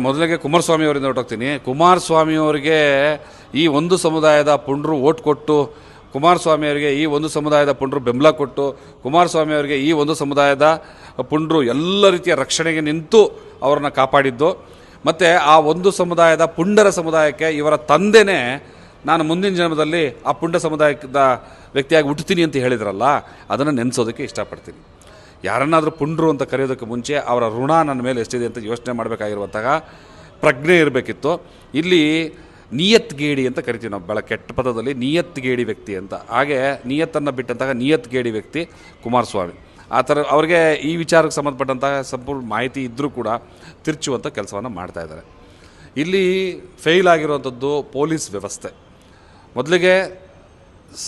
ಮೊದಲಿಗೆ ಕುಮಾರಸ್ವಾಮಿ ಅವರಿಂದ ಹೊರಟೋಗ್ತೀನಿ ಕುಮಾರಸ್ವಾಮಿ ಅವರಿಗೆ ಈ ಒಂದು ಸಮುದಾಯದ ಪುಂಡ್ರು ಓಟ್ ಕೊಟ್ಟು, ಕುಮಾರಸ್ವಾಮಿ ಅವರಿಗೆ ಈ ಒಂದು ಸಮುದಾಯದ ಪುಂಡ್ರು ಬೆಂಬಲ ಕೊಟ್ಟು, ಕುಮಾರಸ್ವಾಮಿ ಅವರಿಗೆ ಈ ಒಂದು ಸಮುದಾಯದ ಪುಂಡ್ರು ಎಲ್ಲ ರೀತಿಯ ರಕ್ಷಣೆಗೆ ನಿಂತು ಅವರನ್ನು ಕಾಪಾಡಿದ್ದು. ಮತ್ತು ಆ ಒಂದು ಸಮುದಾಯದ ಪುಂಡರ ಸಮುದಾಯಕ್ಕೆ ಇವರ ತಂದೆನೇ ನಾನು ಮುಂದಿನ ಜನ್ಮದಲ್ಲಿ ಆ ಪುಂಡ ಸಮುದಾಯದ ವ್ಯಕ್ತಿಯಾಗಿ ಹುಟ್ಟುತ್ತೀನಿ ಅಂತ ಹೇಳಿದ್ರಲ್ಲ, ಅದನ್ನು ನೆನೆಸೋದಕ್ಕೆ ಇಷ್ಟಪಡ್ತೀನಿ. ಯಾರನ್ನಾದರೂ ಪುಂಡ್ರು ಅಂತ ಕರೆಯೋದಕ್ಕೆ ಮುಂಚೆ ಅವರ ಋಣ ನನ್ನ ಮೇಲೆ ಎಷ್ಟಿದೆ ಅಂತ ಯೋಚನೆ ಮಾಡಬೇಕಾಗಿರುವಂತಹ ಪ್ರಜ್ಞೆ ಇರಬೇಕಿತ್ತು. ಇಲ್ಲಿ ನಿಯತ್ಗೇಡಿ ಅಂತ ಕರಿತೀವಿ ನಾವು ಭಾಳ ಕೆಟ್ಟ ಪದದಲ್ಲಿ ನಿಯತ್ಗೇಡಿ ವ್ಯಕ್ತಿ ಅಂತ. ಹಾಗೆ ನಿಯತ್ತನ್ನು ಬಿಟ್ಟಂತಹ ನಿಯತ್ಗೇಡಿ ವ್ಯಕ್ತಿ ಕುಮಾರಸ್ವಾಮಿ. ಆ ಥರ ಅವ್ರಿಗೆ ಈ ವಿಚಾರಕ್ಕೆ ಸಂಬಂಧಪಟ್ಟಂತಹ ಸಂಪೂರ್ಣ ಮಾಹಿತಿ ಇದ್ದರೂ ಕೂಡ ತಿರ್ಚುವಂಥ ಕೆಲಸವನ್ನು ಮಾಡ್ತಾಯಿದ್ದಾರೆ ಇಲ್ಲಿ ಫೇಲ್ ಆಗಿರುವಂಥದ್ದು ಪೊಲೀಸ್ ವ್ಯವಸ್ಥೆ. ಮೊದಲಿಗೆ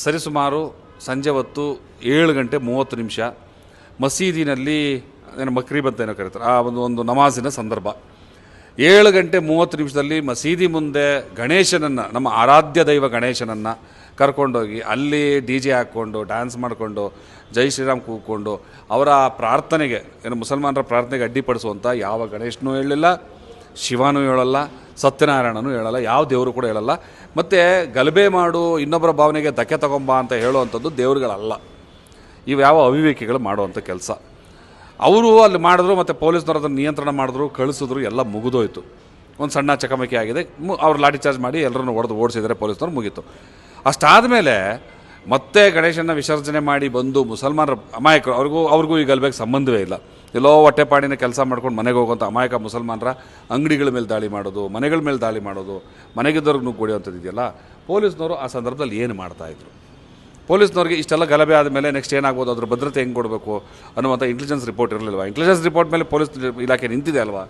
ಸರಿಸುಮಾರು ಸಂಜೆ ಹೊತ್ತು ಏಳು ಗಂಟೆ ಮೂವತ್ತು ನಿಮಿಷ ಮಸೀದಿನಲ್ಲಿ, ಏನು ಮಕ್ರೀಬ್ ಅಂತ ಏನೋ ಕರೀತಾರೆ, ಆ ಒಂದು ಒಂದು ನಮಾಜಿನ ಸಂದರ್ಭ. ಏಳು ಗಂಟೆ ಮೂವತ್ತು ನಿಮಿಷದಲ್ಲಿ ಮಸೀದಿ ಮುಂದೆ ಗಣೇಶನನ್ನು, ನಮ್ಮ ಆರಾಧ್ಯ ದೈವ ಗಣೇಶನನ್ನು ಕರ್ಕೊಂಡೋಗಿ, ಅಲ್ಲಿ ಡಿ ಜೆ ಹಾಕ್ಕೊಂಡು, ಡ್ಯಾನ್ಸ್ ಮಾಡಿಕೊಂಡು, ಜೈ ಶ್ರೀರಾಮ್ ಕೂಗ್ಕೊಂಡು ಅವರ ಪ್ರಾರ್ಥನೆಗೆ, ಏನು, ಮುಸಲ್ಮಾನರ ಪ್ರಾರ್ಥನೆಗೆ ಅಡ್ಡಿಪಡಿಸುವಂಥ ಯಾವ ಗಣೇಶನೂ ಹೇಳಲಿಲ್ಲ, ಶಿವನೂ ಹೇಳಲ್ಲ, ಸತ್ಯನಾರಾಯಣನೂ ಹೇಳಲ್ಲ, ಯಾವ ದೇವರು ಕೂಡ ಹೇಳಲ್ಲ. ಮತ್ತು ಗಲಭೆ ಮಾಡು, ಇನ್ನೊಬ್ಬರ ಭಾವನೆಗೆ ಧಕ್ಕೆ ತಗೊಂಬ ಅಂತ ಹೇಳುವಂಥದ್ದು ದೇವರುಗಳಲ್ಲ. ಇವು ಯಾವ ಅವಿವೇಕಿಗಳು ಮಾಡುವಂಥ ಕೆಲಸ. ಅವರು ಅಲ್ಲಿ ಮಾಡಿದ್ರು ಮತ್ತು ಪೊಲೀಸ್ನವ್ರು ಅದನ್ನು ನಿಯಂತ್ರಣ ಮಾಡಿದ್ರು, ಕಳಿಸಿದ್ರು, ಎಲ್ಲ ಮುಗಿದೋಯ್ತು. ಒಂದು ಸಣ್ಣ ಚಕಮಕಿ ಆಗಿದೆ. ಮು, ಅವ್ರು ಲಾಠಿ ಚಾರ್ಜ್ ಮಾಡಿ ಎಲ್ಲರನ್ನು ಹೊಡೆದು ಓಡಿಸಿದರೆ ಪೊಲೀಸ್ನವ್ರು ಮುಗೀತು. ಅಷ್ಟಾದಮೇಲೆ ಮತ್ತೆ ಗಣೇಶನ ವಿಸರ್ಜನೆ ಮಾಡಿ ಬಂದು ಮುಸಲ್ಮಾನರ ಅಮಾಯಕರು, ಅವ್ರಿಗೂ ಅವ್ರಿಗೂ ಈ ಗಲ್ಬೆಗೆ ಸಂಬಂಧವೇ ಇಲ್ಲ. ಎಲ್ಲೋ ಹೊಟ್ಟೆಪಾಡಿನ ಕೆಲಸ ಮಾಡ್ಕೊಂಡು ಮನೆಗೆ ಹೋಗುವಂಥ ಅಮಾಯಕ ಮುಸಲ್ಮಾನರ ಅಂಗಡಿಗಳ ಮೇಲೆ ದಾಳಿ ಮಾಡೋದು, ಮನೆಗಳ ಮೇಲೆ ದಾಳಿ ಮಾಡೋದು, ಮನೆಗಿದ್ದವ್ರಿಗೆ ಹೊಡೆಯುವಂಥದ್ದು ಇದೆಯಲ್ಲ, ಪೊಲೀಸ್ನವರು ಆ ಸಂದರ್ಭದಲ್ಲಿ ಏನು ಮಾಡ್ತಾಯಿದ್ರು ಪೊಲೀಸ್ನವ್ರಿಗೆ ಇಷ್ಟೆಲ್ಲ ಗಲಭೆ ಆದಮೇಲೆ ನೆಕ್ಸ್ಟ್ ಏನಾಗ್ಬೋದು? ಅದ್ರ ಭದ್ರತೆ ಹೆಂಗೆ ಕೊಡಬೇಕು ಅನ್ನುವಂಥ ಇಂಟೆಲಿಜೆನ್ಸ್ ರಿಪೋರ್ಟ್ ಇರಲಿಲ್ವಾ? ಇಂಟೆಲಿಜೆನ್ಸ್ ರಿಪೋರ್ಟ್ ಮೇಲೆ ಪೊಲೀಸ್ ಇಲಾಖೆ ನಿಂತಿದೆ ಅಲ್ವಾ?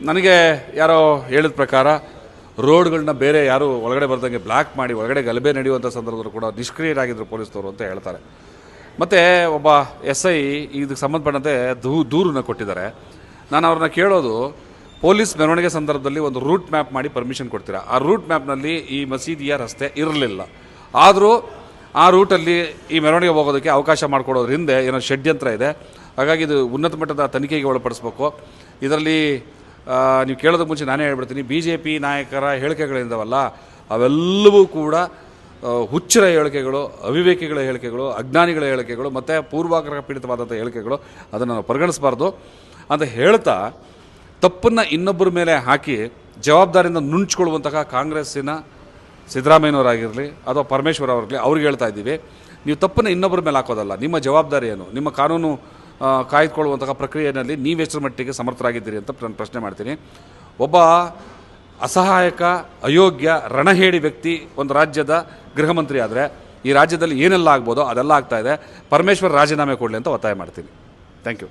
ನನಗೆ ಯಾರೋ ಹೇಳಿದ ಪ್ರಕಾರ ರೋಡ್ಗಳನ್ನ ಬೇರೆ ಯಾರು ಒಳಗಡೆ ಬರ್ದಂಗೆ ಬ್ಲಾಕ್ ಮಾಡಿ, ಒಳಗಡೆ ಗಲಭೆ ನಡೆಯುವಂಥ ಸಂದರ್ಭದಲ್ಲೂ ಕೂಡ ನಿಷ್ಕ್ರಿಯರಾಗಿದ್ದರು ಪೊಲೀಸ್ನವರು ಅಂತ ಹೇಳ್ತಾರೆ. ಮತ್ತು ಒಬ್ಬ ಎಸ್ ಐ ಇದಕ್ಕೆ ಸಂಬಂಧಪಟ್ಟಂತೆ ದೂ, ದೂರನ್ನ ಕೊಟ್ಟಿದ್ದಾರೆ. ನಾನು ಅವ್ರನ್ನ ಕೇಳೋದು, ಪೊಲೀಸ್ ಮೆರವಣಿಗೆ ಸಂದರ್ಭದಲ್ಲಿ ಒಂದು ರೂಟ್ ಮ್ಯಾಪ್ ಮಾಡಿ ಪರ್ಮಿಷನ್ ಕೊಡ್ತೀರಾ? ಆ ರೂಟ್ ಮ್ಯಾಪ್ನಲ್ಲಿ ಈ ಮಸೀದಿಯ ರಸ್ತೆ ಇರಲಿಲ್ಲ. ಆದರೂ ಆ ರೂಟಲ್ಲಿ ಈ ಮೆರವಣಿಗೆ ಹೋಗೋದಕ್ಕೆ ಅವಕಾಶ ಮಾಡಿಕೊಡೋದ್ರ ಹಿಂದೆ ಏನೋ ಷಡ್ಯಂತ್ರ ಇದೆ. ಹಾಗಾಗಿ ಇದು ಉನ್ನತ ಮಟ್ಟದ ತನಿಖೆಗೆ ಒಳಪಡಿಸ್ಬೇಕು. ಇದರಲ್ಲಿ ನೀವು ಕೇಳೋದಕ್ಕೆ ಮುಂಚೆ ನಾನೇ ಹೇಳ್ಬಿಡ್ತೀನಿ. ಬಿ ಜೆ ಪಿ ನಾಯಕರ ಹೇಳಿಕೆಗಳಿಂದವಲ್ಲ, ಅವೆಲ್ಲವೂ ಕೂಡ ಹುಚ್ಚರ ಹೇಳಿಕೆಗಳು, ಅವಿವೇಕಿಗಳ ಹೇಳಿಕೆಗಳು, ಅಜ್ಞಾನಿಗಳ ಹೇಳಿಕೆಗಳು, ಮತ್ತು ಪೂರ್ವಾಗ್ರಹ ಪೀಡಿತವಾದಂಥ ಹೇಳಿಕೆಗಳು, ಅದನ್ನು ನಾವು ಪರಿಗಣಿಸಬಾರ್ದು. ಅಂತ ಹೇಳ್ತಾ ತಪ್ಪನ್ನು ಇನ್ನೊಬ್ಬರ ಮೇಲೆ ಹಾಕಿ ಜವಾಬ್ದಾರಿಯಿಂದ ನುಣ್ಚಿಕೊಳ್ಳುವಂತಹ ಕಾಂಗ್ರೆಸ್ಸಿನ ಸಿದ್ದರಾಮಯ್ಯನವರಾಗಿರಲಿ ಅಥವಾ ಪರಮೇಶ್ವರ್ ಅವರಾಗಲಿ ಅವ್ರಿಗೆ ಹೇಳ್ತಾ ಇದ್ದೀವಿ. ನೀವು ತಪ್ಪನ್ನು ಇನ್ನೊಬ್ಬರ ಮೇಲೆ ಹಾಕೋದಲ್ಲ, ನಿಮ್ಮ ಜವಾಬ್ದಾರಿ ಏನು? ನಿಮ್ಮ ಕಾನೂನು ಕಾಯ್ದುಕೊಳ್ಳುವಂತಹ ಪ್ರಕ್ರಿಯೆಯಲ್ಲಿ ನೀವೆಷ್ಟರ ಮಟ್ಟಿಗೆ ಸಮರ್ಥರಾಗಿದ್ದೀರಿ ಅಂತ ನಾನು ಪ್ರಶ್ನೆ ಮಾಡ್ತೀನಿ. ಒಬ್ಬ ಅಸಹಾಯಕ, ಅಯೋಗ್ಯ, ರಣಹೇಡಿ ವ್ಯಕ್ತಿ ಒಂದು ರಾಜ್ಯದ ಗೃಹ ಮಂತ್ರಿ ಆದರೆ ಈ ರಾಜ್ಯದಲ್ಲಿ ಏನೆಲ್ಲ ಆಗ್ಬೋದೋ ಅದೆಲ್ಲ ಆಗ್ತಾ ಇದೆ. ಪರಮೇಶ್ವರ್ ರಾಜೀನಾಮೆ ಕೊಡಲಿ ಅಂತ ಒತ್ತಾಯ ಮಾಡ್ತೀನಿ. Thank you